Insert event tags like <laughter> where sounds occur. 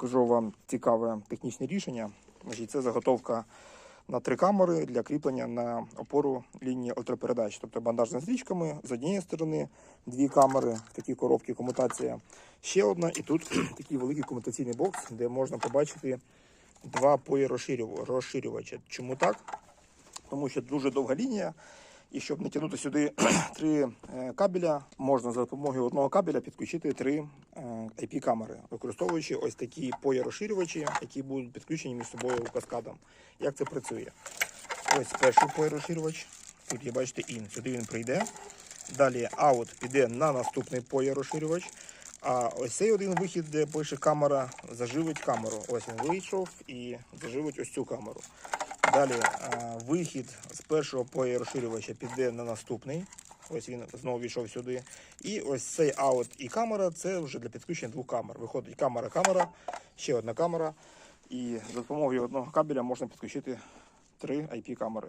покажу вам цікаве технічне рішення. Це заготовка на три камери для кріплення на опору лінії електропередач. Тобто бандаж з стрічками з однієї сторони, дві камери, такі коробки, комутація. Ще одна, і тут <clears throat> такий великий комутаційний бокс, де можна побачити два пої розширювача. Чому так? Тому що дуже довга лінія. І щоб натягнути сюди <clears throat> три е, кабеля, можна за допомогою одного кабеля підключити три IP-камери, використовуючи ось такі поєрозширювачі, які будуть підключені між собою каскадом. Як це працює? Ось перший поєрозширювач. Тут є, бачите, ін. Сюди він прийде. Далі аут піде на наступний поєрозширювач. А ось цей один вихід, де пише камера, заживить камеру. Ось він вийшов і заживить ось цю камеру. Далі вихід з першого поя розширювача піде на наступний. Ось він знову війшов сюди. І ось цей аут і камера це вже для підключення двох камер. Виходить камера, камера, ще одна камера. І за допомогою одного кабеля можна підключити три IP-камери.